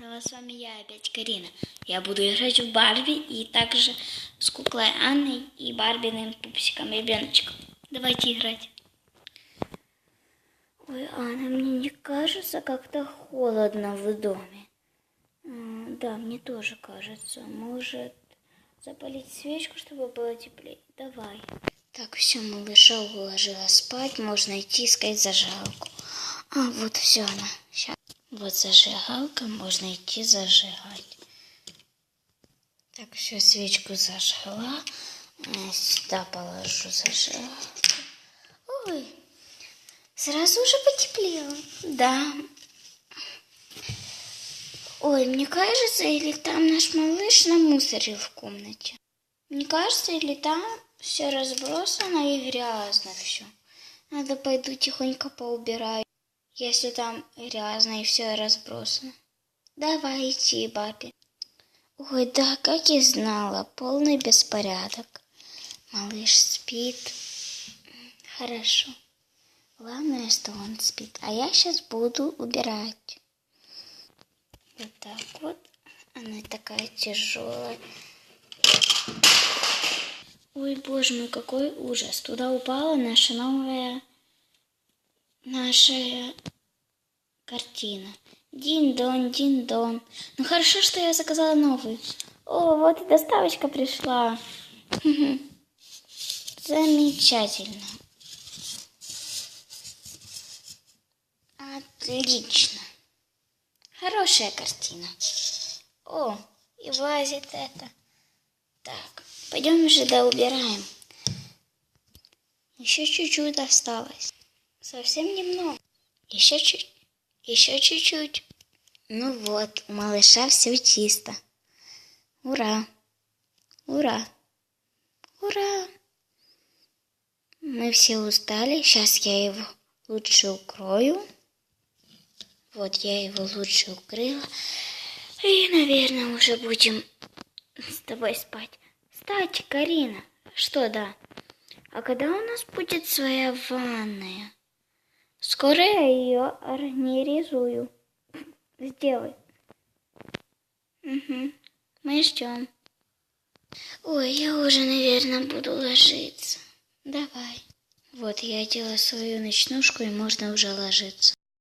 Снова с вами я опять, Карина. Я буду играть в Барби и также с куклой Анной и Барбиным пупсиком ребеночком. Давайте играть. Ой, Анна, мне не кажется как-то холодно в доме. Да, мне тоже кажется. Может, запалить свечку, чтобы было теплее? Давай. Так, все, малыша уложила спать. Можно идти искать зажигалку. А, вот все она. Ща. Вот зажигалка, можно идти зажигать. Так, все, свечку зажгла. Сюда положу зажигалку. Ой, сразу же потеплело. Да. Ой, мне кажется, или там наш малыш намусорил в комнате. Мне кажется, или там все разбросано и грязно все. Надо пойду тихонько поубираю, если там грязно и все разбросано. Давай идти, Барби. Ой, да, как и знала, полный беспорядок. Малыш спит. Хорошо. Главное, что он спит. А я сейчас буду убирать. Вот так вот. Она такая тяжелая. Ой, боже мой, какой ужас. Туда упала наша новая... Наша картина. Дин-дон, дин-дон. Ну хорошо, что я заказала новую. О, вот и доставочка пришла. Замечательно. Отлично. Хорошая картина. О, и влазит это. Так, пойдем же да убираем. Еще чуть-чуть осталось. Совсем немного. Еще чуть, еще чуть-чуть. Ну вот, у малыша все чисто. Ура! Ура! Ура! Мы все устали. Сейчас я его лучше укрою. Вот я его лучше укрыла. И, наверное, уже будем с тобой спать. Кстати, Карина, что да? А когда у нас будет своя ванная? Скоро я ее организую. Сделай. Угу. Мы ждем. Ой, я уже, наверное, буду ложиться. Давай. Вот я одела свою ночнушку, и можно уже ложиться.